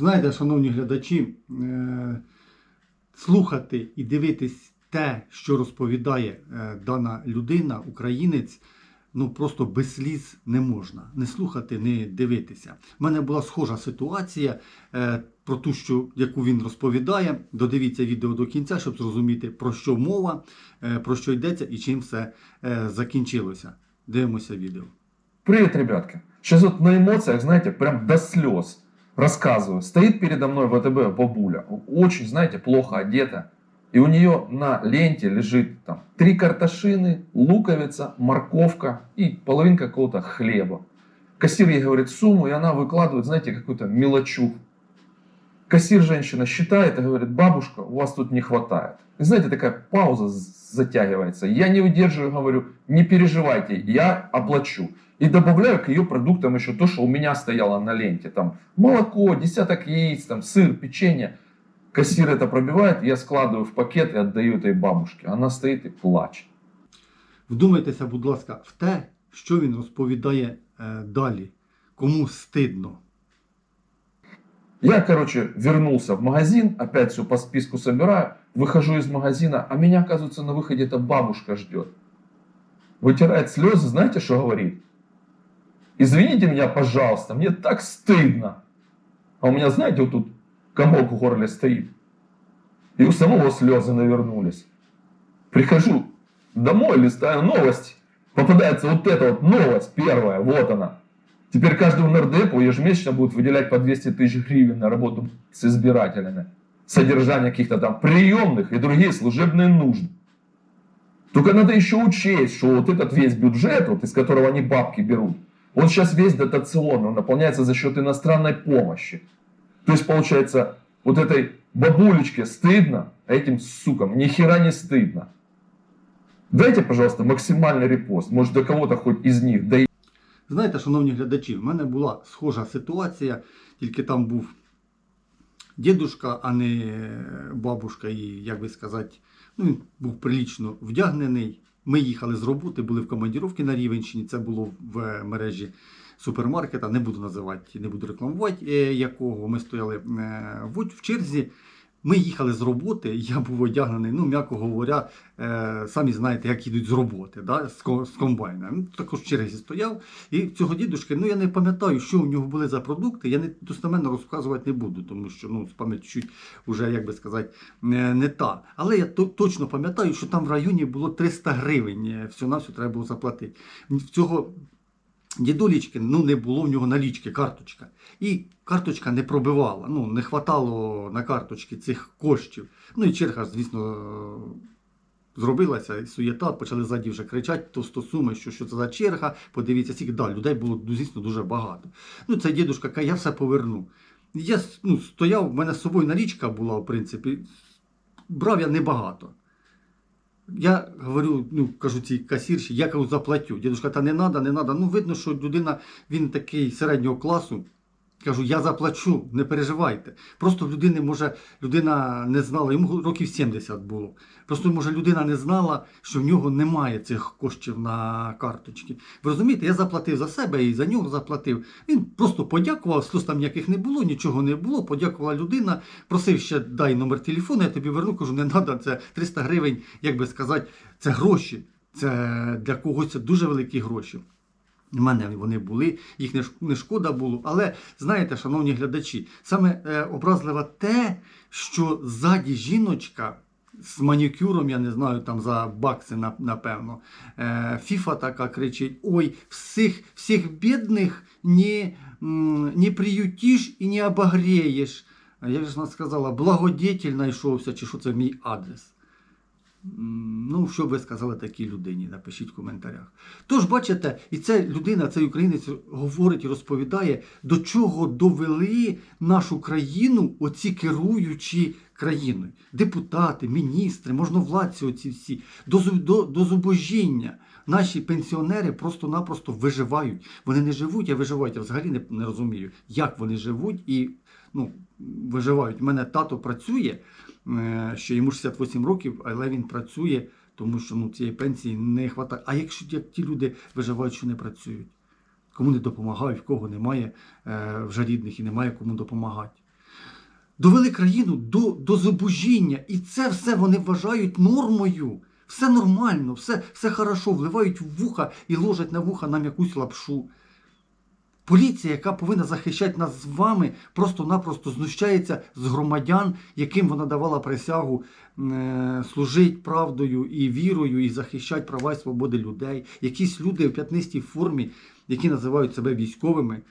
Знаєте, шановні глядачі, е, слухати і дивитись те, що розповідає е, дана людина, українець, ну просто без сліз не можна. Не слухати, не дивитися. У мене була схожа ситуація е, про ту, що, яку він розповідає. Додивіться відео до кінця, щоб зрозуміти, про що мова, про що йдеться і чим все закінчилося. Дивимося відео. Привет, ребятки. Сейчас вот на эмоциях, знаете, прям до слез рассказываю. Стоит передо мной ВТБ бабуля, очень, знаете, плохо одета. И у нее на ленте лежит там три картошины, луковица, морковка и половинка какого-то хлеба. Кассир ей говорит сумму, и она выкладывает, знаете, какую-то мелочуху. Кассир женщина считает и говорит, бабушка, у вас тут не хватает. И знаете, такая пауза затягивается. Я не выдерживаю, говорю, не переживайте, я оплачу. И добавляю к ее продуктам еще то, что у меня стояло на ленте. Там молоко, десяток яиц, там сыр, печенье. Кассир это пробивает, я складываю в пакет и отдаю этой бабушке. Она стоит и плачет. Вдумайтеся, будь ласка, в те, що він розповідає е, далі. Кому стидно. Я, короче, вернулся в магазин, опять все по списку собираю, выхожу из магазина, а меня, оказывается, на выходе эта бабушка ждет. Вытирает слезы, знаете, что говорит? Извините меня, пожалуйста, мне так стыдно. А у меня, знаете, вот тут комок в горле стоит. И у самого слезы навернулись. Прихожу домой, листаю новости. Попадается вот эта вот новость первая, вот она. Теперь каждому нардепу ежемесячно будут выделять по 200 тысяч гривен на работу с избирателями. Содержание каких-то там приемных и другие служебные нужды. Только надо еще учесть, что вот этот весь бюджет, вот из которого они бабки берут, он сейчас весь дотационный, он наполняется за счет иностранной помощи. То есть, получается, вот этой бабулечке стыдно, а этим сукам ни хера не стыдно. Дайте, пожалуйста, максимальный репост. Может, до кого-то хоть из них да Знаєте, шановні глядачі, в мене була схожа ситуація, тільки там був дідушка, а не бабушка, і, як би сказати, ну, він був прилічно вдягнений. Ми їхали з роботи, були в командіровці на Рівенщині. Це було в мережі супермаркета. Не буду називати, не буду рекламувати е, якого. Ми стояли е, в черзі. Ми їхали з роботи, я був одягнений, ну, м'яко говоря, е, самі знаєте, як їдуть з роботи, да, з, ко- з комбайна. Також в черзі стояв. І цього дідушки, ну я не пам'ятаю, що у нього були за продукти. Я не достеменно розказувати не буду, тому що ну, пам'ять чуть уже, як би сказати, не, не та. Але я то, точно пам'ятаю, що там в районі було 300 гривень. Все на все треба було заплатити. Цього дідулічки ну, не було в нього налічки, карточка. І карточка не пробивала. Ну, не хватало на карточки цих коштів. Ну і черга, звісно, зробилася, і суєта, почали ззаді вже кричати, то сто суми, що, що це за черга, подивіться, скільки да, людей було ну, звісно дуже багато. Ну, цей дідушка каже, я все поверну. Я ну, стояв, в мене з собою налічка була, в принципі, брав я небагато. Я говорю, ну кажу цій касірші, я кажу, заплатю. Дідушка, та не треба, не треба. Ну, видно, що людина, він такий середнього класу. Кажу, я заплачу, не переживайте. Просто в людини, може, людина не знала, йому років 70 було. Просто, може, людина не знала, що в нього немає цих коштів на карточці. Ви розумієте, я заплатив за себе і за нього заплатив. Він просто подякував, сліз там ніяких не було, нічого не було. Подякувала людина, просив ще дай номер телефону, я тобі верну, кажу, не треба, це 300 гривень, як би сказати, це гроші. Це для когось це дуже великі гроші. У мене вони були, їх не шкода було. Але знаєте, шановні глядачі, саме е, образливо те, що ззаді жіночка з манікюром, я не знаю, там за бакси, напевно. Е, Фіфа така кричить: ой, всіх, всіх бідних не, не приютиш і не обогрієш. Як же вона сказала, благодетель знайшовся, чи що це мій адрес. Ну, що ви сказали такій людині, напишіть в коментарях. Тож, бачите, і ця людина, цей українець говорить і розповідає, до чого довели нашу країну оці керуючі країною. Депутати, міністри, можновладці, оці всі, до, до, до зубожіння. Наші пенсіонери просто-напросто виживають. Вони не живуть, а виживають. Я взагалі не, не розумію, як вони живуть і ну, виживають. У мене тато працює, е, що йому 68 років, але він працює, тому що ну, цієї пенсії не вистачає. А якщо як ті люди виживають, що не працюють? Кому не допомагають, в кого немає вже рідних і немає кому допомагати. довели країну до, до зубожіння. І це все вони вважають нормою. Все нормально, все, все хорошо, вливають в вуха і ложать на вуха нам якусь лапшу. Поліція, яка повинна захищати нас з вами, просто-напросто знущається з громадян, яким вона давала присягу е, служити правдою і вірою, і захищати права і свободи людей. Якісь люди в п'ятнистій формі, які називають себе військовими,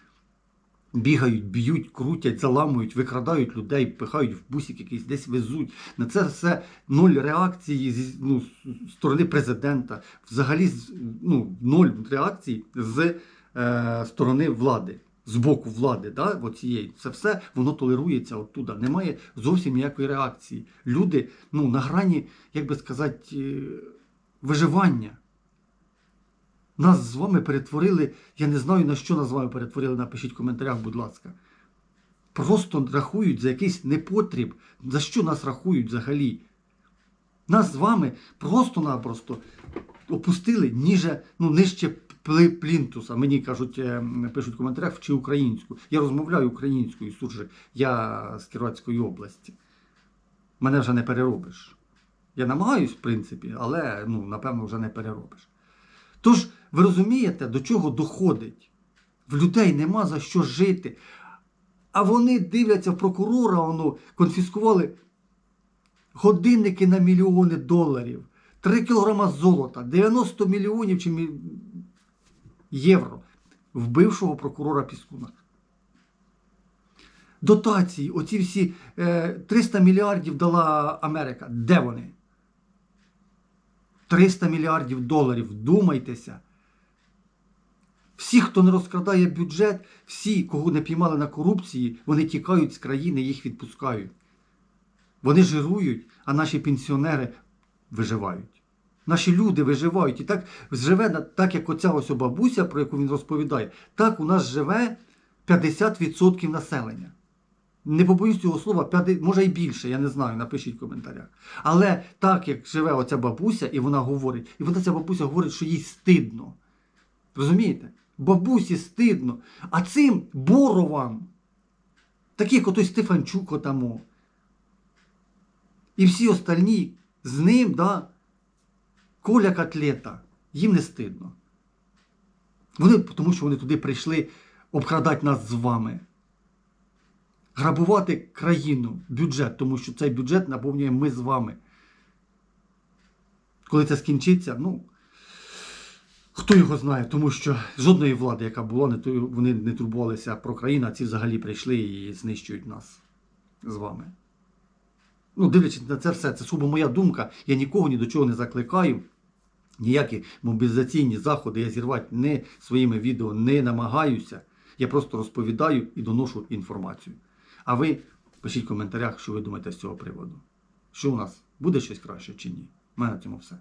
бігають, б'ють, крутять, заламують, викрадають людей, пихають в бусик якийсь, десь везуть. На це все нуль реакції зі ну, сторони президента. Взагалі ну, ноль реакцій з е, сторони влади. З боку влади, да, оцієї, це все воно толерується оттуда. Немає зовсім ніякої реакції. Люди ну, на грані, як би сказати, е, виживання. Нас з вами перетворили, я не знаю на що нас з вами перетворили, напишіть в коментарях, будь ласка. Просто рахують за якийсь непотріб. За що нас рахують взагалі? Нас з вами просто-напросто опустили ніже, ну, нижче плінтуса. Мені кажуть, е, пишуть в коментарях, вчи українську. Я розмовляю українською, суржик. Я з Кіровської області. Мене вже не переробиш. Я намагаюсь, в принципі, але ну, напевно вже не переробиш. Тож, ви розумієте, до чого доходить? В людей нема за що жити. А вони дивляться в прокурора, воно конфіскували годинники на мільйони доларів, 3 кілограма золота, 90 мільйонів чи мі... євро вбившого прокурора Піскуна. Дотації, оці всі е, 300 мільярдів дала Америка. Де вони? 300 мільярдів доларів. Думайтеся. Всі, хто не розкрадає бюджет, всі, кого не піймали на корупції, вони тікають з країни, їх відпускають. Вони жирують, а наші пенсіонери виживають. Наші люди виживають. І так живе так, як оця ось бабуся, про яку він розповідає, так у нас живе 50% населення. Не побоюсь цього слова, 50, може і більше, я не знаю, напишіть в коментарях. Але так як живе оця бабуся, і вона говорить, і вона ця бабуся говорить, що їй стидно. Розумієте? Бабусі стидно. А цим боровам, такі як отой Стефанчук отамо, і всі остальні з ним, да, Коля Котлета, їм не стидно. Вони, тому що вони туди прийшли обкрадати нас з вами. Грабувати країну, бюджет, тому що цей бюджет наповнюємо ми з вами. Коли це скінчиться, ну. Хто його знає, тому що жодної влади, яка була, не то вони не турбувалися про країну, а ці взагалі прийшли і знищують нас з вами. Ну, дивлячись на це все, це суто моя думка. Я нікого ні до чого не закликаю. Ніякі мобілізаційні заходи я зірвати не своїми відео не намагаюся. Я просто розповідаю і доношу інформацію. А ви пишіть в коментарях, що ви думаєте з цього приводу. Що у нас буде щось краще чи ні? У мене на цьому все.